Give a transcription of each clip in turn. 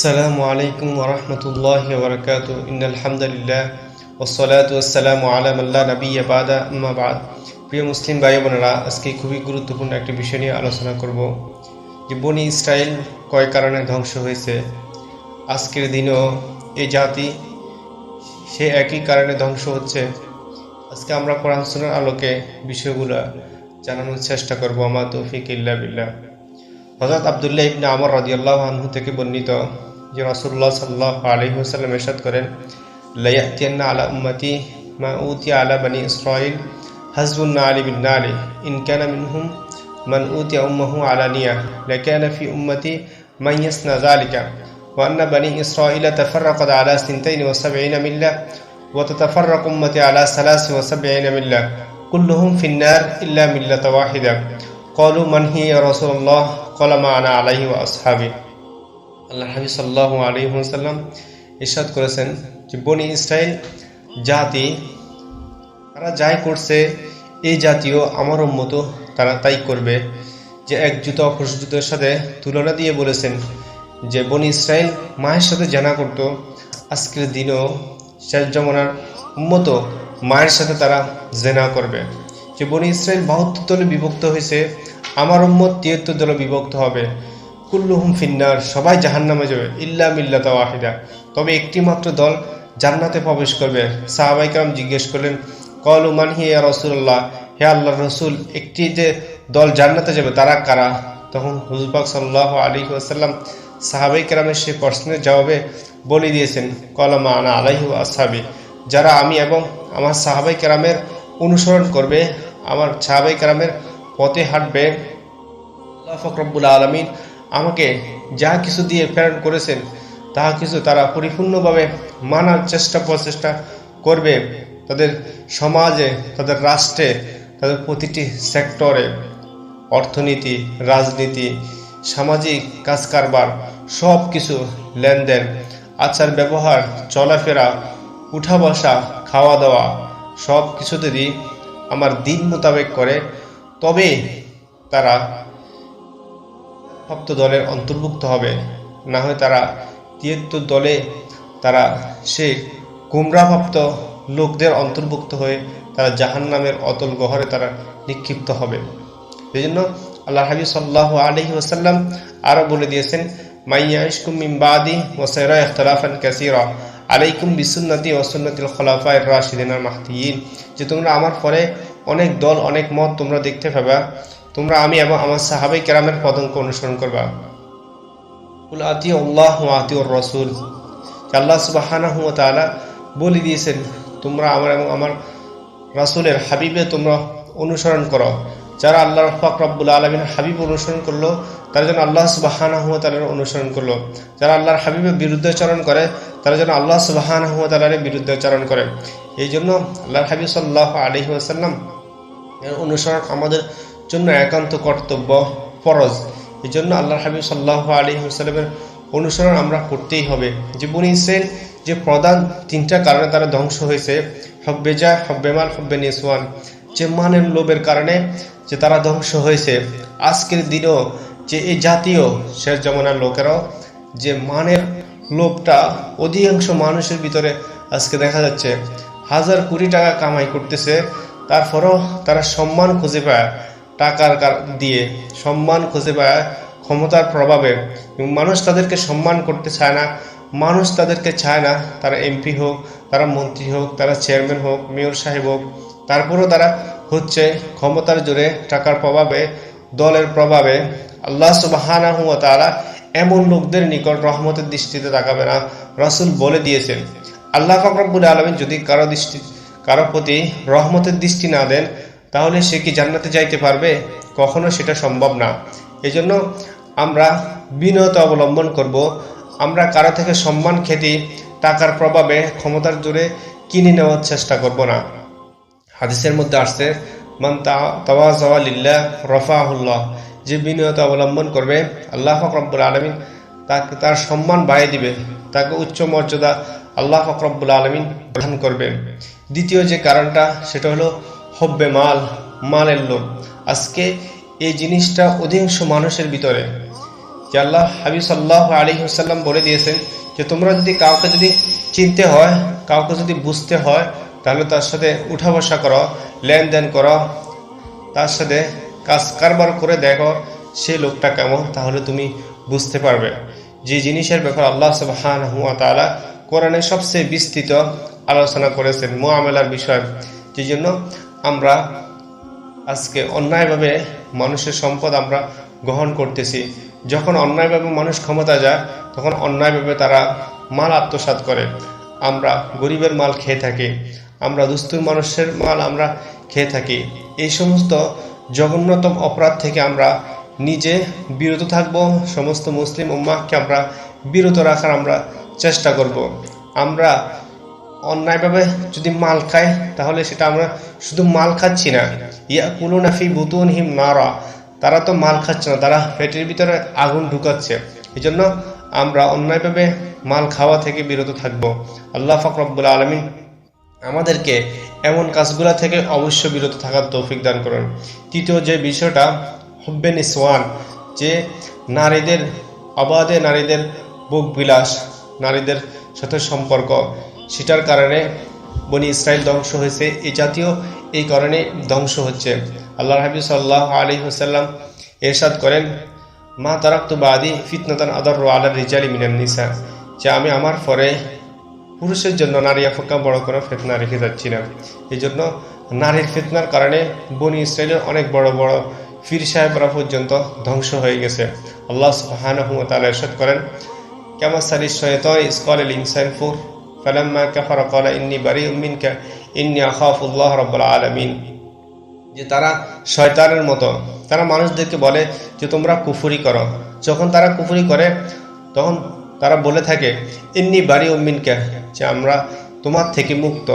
السلام عليكم ورحمة الله وبركاته إن الحمد لله والصلاة والسلام على من لا نبي بعد أما بعد প্রিয় মুসলিম ভাই বোনেরা আজকে খুবই গুরুত্বপূর্ণ একটি বিষয় নিয়ে আলোচনা করব যে বনি ইসরায়েল কয় কারণে ধ্বংস হয়েছে আজকের দিনেও এই জাতি সে একই কারণে ধ্বংস হচ্ছে আজকে আমরা কোরআন সুনার আলোকে বিষয়গুলো জানানোর চেষ্টা করব আমার তৌফিক ইল্লা বিল্লাহ হজরত আবদুল্লাহ ইবনে আমর রাদিয়াল্লাহু আনহু থেকে বর্ণিত যে রাসূলুল্লাহ সাল্লাল্লাহু আলাইহি ওয়াসাল্লাম ইরশাদ করেন লায়াতিয়ান্না আলা উম্মতি মা উতিয়া আলা বনি ইসরাইল হাসবুন নালি বিন নালি ইন কানা মিনহুম মান উতিয়া উম্মাহু আলানিয়া লাকানা ফি উম্মতি মান ইয়াসনা যালিকা وأن بني إسرائيل تفرقت على سنتين وسبعين ملة وتتفرق أمتي على ثلاث وسبعين ملة كلهم في النار إلا ملة واحدة قالوا من هي يا رسول الله قال ما أنا عليه وأصحابي আল্লাহ হাবিব সাল্লাহ আলী সাল্লাম ইরশাদ করেছেন যে বনি ইসরায়েল জাতি, তারা যাই করছে, এই জাতীয় আমার মতো তারা তাই করবে। যে এক জুতো অপর জুতোর সাথে তুলনা দিয়ে বলেছেন যে বনি ইসরায়েল মায়ের সাথে জানা করত, আজকের দিনও শেষ জমানার মতো মায়ের সাথে তারা জেনা করবে। যে বনি ইসরায়েল বাহাত্তর দলে বিভক্ত হয়েছে, আমার উম্মত তিয়াত্তর দলে বিভক্ত হবে। কুল্লুহুম ফিন্নার, সবাই জাহান্নামে যাবে, ইল্লা মিল্লাত ওয়াহিদা। তবে একটি মাত্র দল জান্নাতে প্রবেশ করবে। সাহাবাইকার জিজ্ঞেস করলেন, কল উমান হিয়া রসুল্লাহ হে আল্লাহ রসুল, একটি যে দল জান্নাতে যাবে, তারা কারা? তখন হুজবাক সাল্লাহ আলী আসাল্লাম সাহাবাই কেরামের সে প্রশ্নের জবাবে বলে দিয়েছেন কলমা আনা আলাইহু আসহাবি? যারা আমি এবং আমার সাহাবাই কেরামের অনুসরণ করবে, আমার সাহাবাই কেরামের পথে হাঁটবে আল্লাহ ফকরবুল আলমিন আমাকে যা কিছু দিয়ে প্রেরণ করেছেন, তাহা কিছু তারা পরিপূর্ণভাবে মানার চেষ্টা প্রচেষ্টা করবে তাদের সমাজে, তাদের রাষ্ট্রে, তাদের প্রতিটি সেক্টরে। অর্থনীতি, রাজনীতি, সামাজিক কাজ কারবার সব কিছু লেনদেন, আচার ব্যবহার, চলাফেরা উঠা বসা খাওয়া দাওয়া সব কিছু যদি আমার দিন মোতাবেক করে তবে তারা সপ্ত দলের অন্তর্ভুক্ত হবে। না হয় তারা তিয়াত্তর দলে তারা সে গুমরাপ্রাপ্ত লোকদের অন্তর্ভুক্ত হয়ে তারা জাহান নামের অতল গহরে তারা নিক্ষিপ্ত হবে। এই জন্য আল্লাহ হাবি সাল্লাহ আলহি ওসাল্লাম আরও বলে দিয়েছেন মাইয়া ইসকুম মিমবাদি ওসেরা ইখতলাফান কাসিরা। আলাইকুম বিসুন্নতি ওসুন্নতিল খলাফা রাশিদিন মাহতিন যে তোমরা আমার পরে অনেক দল, অনেক মত তোমরা দেখতে পাবা। তোমরা আমি এবং আমার সাহাবাই কেরামের পদঙ্ক অনুসরণ করবা। কুল আতি আল্লাহ আতি ওর রসুল। আল্লাহ সুবাহানা হুয়া তালা বলে দিয়েছেন, তোমরা আমার এবং আমার রাসুলের হাবিবে তোমরা অনুসরণ করো। যারা আল্লাহ রফাক রব্বুল আলমিন হাবিব অনুসরণ করল, তারা যেন আল্লাহ সুবাহানা হুয়া তালার অনুসরণ করল। যারা আল্লাহর হাবিবের বিরুদ্ধাচরণ করে, তারা যেন আল্লাহ সুবাহানা হুয়া তালার বিরুদ্ধাচরণ করে। এই জন্য আল্লাহর হাবিব সাল্লাহ আলহি আসাল্লাম অনুসরণ আমাদের জন্য একান্ত কর্তব্য ফরজ। এই জন্য আল্লাহ হাবিব সাল্লাহ আলী হুসালামের অনুসরণ আমরা করতেই হবে। যে বনি যে প্রধান তিনটা কারণে তারা ধ্বংস হয়েছে, হব্বে যা, হব্বে মাল, হব্বে নিসওয়ান। যে মানের লোভের কারণে যে তারা ধ্বংস হয়েছে। আজকের দিনেও যে এই জাতীয় শেষ জমানার লোকেরাও যে মানের লোভটা অধিকাংশ মানুষের ভিতরে আজকে দেখা যাচ্ছে। হাজার কোটি টাকা কামাই করতেছে, তারপরও তারা সম্মান খুঁজে পায়। টাকার দিয়ে সম্মান খুঁজে পায় ক্ষমতার প্রভাবে। মানুষ তাদেরকে সম্মান করতে চায় না, মানুষ তাদেরকে চায় না, তারা এমপি হোক, তারা মন্ত্রী হোক, তারা চেয়ারম্যান হোক মেয়র সাহেব হোক, তারপরও তারা হচ্ছে ক্ষমতার জোরে টাকার প্রভাবে, দলের প্রভাবে। আল্লাহ সুবাহানা হুয়া তারা এমন লোকদের নিকট রহমতের দৃষ্টিতে তাকাবে না। রসুল বলে দিয়েছেন, আল্লাহ ফাকরাবুল আলমিন যদি কারও দৃষ্টি, কারও প্রতি রহমতের দৃষ্টি না দেন তাহলে সে কি জান্নাতে যাইতে পারবে? কখনো সেটা সম্ভব না। এজন্য আমরা বিনয়তা অবলম্বন করব। আমরা কারও থেকে সম্মান খ্যাতি টাকার প্রভাবে ক্ষমতার জোরে কিনে নেওয়ার চেষ্টা করব না। হাদিসের মধ্যে আসছে, মান তাওয়াজিল্লাহ রফাহুল্লাহ। যে বিনয়তা অবলম্বন করবে, আল্লাহ ফকরব্বুল আলমিন তাকে তার সম্মান বাড়িয়ে দিবে। তাকে উচ্চ মর্যাদা আল্লাহ ফকরব্বুল আলমিন প্রদান করবে। দ্বিতীয় যে কারণটা, সেটা হলো হব্বে মাল, মালের লোভ। আজকে এই জিনিসটা অধিকাংশ মানুষের ভিতরে। যে আল্লাহ হাবিব সাল্লাহ আলী হুসাল্লাম বলে দিয়েছেন যে, তোমরা যদি কাউকে যদি চিনতে হয়, কাউকে যদি বুঝতে হয়, তাহলে তার সাথে উঠা বসা করো, লেনদেন করো, তার সাথে কাজ কারবার করে দেখো সেই লোকটা কেমন, তাহলে তুমি বুঝতে পারবে। যে জিনিসের ব্যাপার আল্লাহ সুবহান হুয়া তালা কোরআনে সবচেয়ে বিস্তৃত আলোচনা করেছেন মোয়ামেলার বিষয়। যে জন্য আমরা আজকে অন্যায়ভাবে মানুষের সম্পদ আমরা গ্রহণ করতেছি। যখন অন্যায়ভাবে মানুষ ক্ষমতা যায়, তখন অন্যায়ভাবে তারা মাল আত্মসাৎ করে। আমরা গরিবের মাল খেয়ে থাকি, আমরা দুস্থুর মানুষের মাল আমরা খেয়ে থাকি। এই সমস্ত জঘন্যতম অপরাধ থেকে আমরা নিজে বিরত থাকব, সমস্ত মুসলিম উম্মাহকে আমরা বিরত রাখার আমরা চেষ্টা করব। আমরা অন্যায়ভাবে যদি মাল খায়, তাহলে সেটা আমরা শুধু মাল খাচ্ছি না। ইয়া কুলু নাফি বুতুন হিম নারা। তারা তো মাল খাচ্ছে না, তারা পেটের ভিতরে আগুন ঢুকাচ্ছে। এই জন্য আমরা অন্যায়ভাবে মাল খাওয়া থেকে বিরত থাকব। আল্লাহ ফকরবুল আলমিন আমাদেরকে এমন কাজগুলা থেকে অবশ্য বিরত থাকার তৌফিক দান করেন। তৃতীয় যে বিষয়টা, হব্বে নিসওয়ান, যে নারীদের, অবাধে নারীদের বুক বিলাস, নারীদের সাথে সম্পর্ক। সেটার কারণে বনি ইসরায়েল ধ্বংস হয়েছে। এই জাতীয় এই কারণে ধ্বংস হচ্ছে। আল্লাহ হাবিব সাল্লাহ আলী হাসাল্লাম এরশাদ করেন, মা তারাক্তু বাদি ফিতনাতান আদর আলার রিজালি মিনান নিসা যে আমি আমার পরে পুরুষের জন্য নারী আফকা বড় কোনো ফেতনা রেখে যাচ্ছি না। এই জন্য নারীর ফেতনার কারণে বনি ইসরায়েলের অনেক বড় বড় ফির সাহেবরা পর্যন্ত ধ্বংস হয়ে গেছে। আল্লাহ তাআলা করেন, কেমন সালি শয়তান ইসকাল আল ইনসান ফুর? ফালাম্মা কাফারা ক্বালা ইন্নী বারিউম মিনকা, ইন্নী আখাফুল্লাহ রাব্বুল আলামিন। যে তারা শয়তানের মতো, তারা মানুষদেরকে বলে যে তোমরা কুফুরি করো। যখন তারা কুফুরি করে, তখন তারা বলে থাকে, ইন্নি বাড়ি উম্মিনকে যে আমরা তোমার থেকে মুক্ত।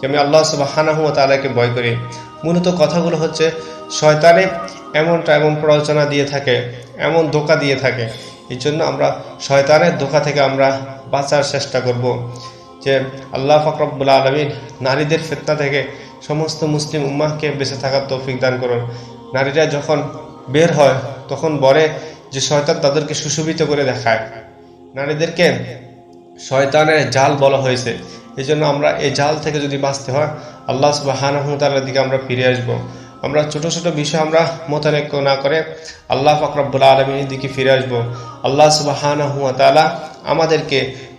যে আমি আল্লাহ সুবাহানাহু তালাকে ভয় করি। মূলত কথাগুলো হচ্ছে, শয়তানে এমনটা এমন প্ররোচনা দিয়ে থাকে, এমন ধোকা দিয়ে থাকে। এই জন্য আমরা শয়তানের ধোকা থেকে আমরা বাঁচার চেষ্টা করব। যে আল্লাহ ফকরবুল্লা আলমিন নারীদের ফেতনা থেকে সমস্ত মুসলিম উম্মাহকে বেঁচে থাকার তৌফিক দান করুন। নারীরা যখন বের হয়, তখন বলে যে শয়তান তাদেরকে সুশোভিত করে দেখায়। নারীদেরকে শয়তানের জাল বলা হয়েছে। এই জন্য আমরা এই জাল থেকে যদি বাঁচতে হয়, আল্লাহ সুবাহানহতালার দিকে আমরা ফিরে আসব। আমরা ছোট ছোট বিষয় আমরা মোতালেক না করে আল্লাহ ফাকরাবুল আলমীর দিকে ফিরে আসব। আল্লাহ সুবাহানহতালা আমাদেরকে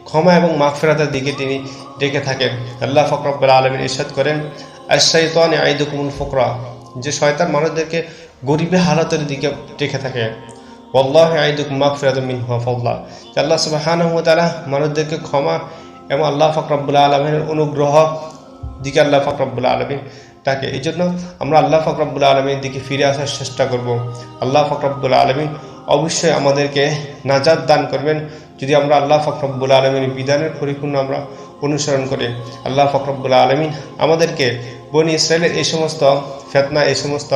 ক্ষমা এবং মাগফিরাতের দিকে তিনি ডেকে থাকেন। আল্লাহ ফকরবুল আলমিন ইরশাদ করেন আশাইতান আইদুকুমুল ফকরা যে শয়তান মানুষদেরকে গরিবের হালতের দিকে ডেকে থাকে। ওল্লাহ আইদুক মাগফিরাত মিন ফল্লাহ আল্লাহ সুবহানাহু ওয়া তাআলা মানুষদেরকে ক্ষমা এবং আল্লাহ ফকরবুল আলমিনের অনুগ্রহ দিকে আল্লাহ ফকরবুল আলমিন তাকে এই জন্য আমরা আল্লাহ ফকরবুল আলমীর দিকে ফিরে আসার চেষ্টা করব। আল্লাহ ফকরবুল আলমিন অবশ্যই আমাদেরকে নাজাদ দান করবেন। যদি আমরা আল্লাহ ফখরবুল আলমীর বিধানের পরিপূর্ণ আমরা অনুসরণ করি আল্লাহ ফখরবুল আলমিন আমাদেরকে বনি ইসরায়েলের এই সমস্ত ফেতনা, এই সমস্ত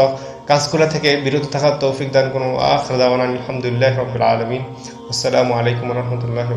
কাজগুলো থেকে বিরত থাকার তৌফিক দান করুন। আখরদাওয়ান আলহামদুলিল্লাহ রবিল আলমিন। আসসালামু আলাইকুম রহমতুল্লাহ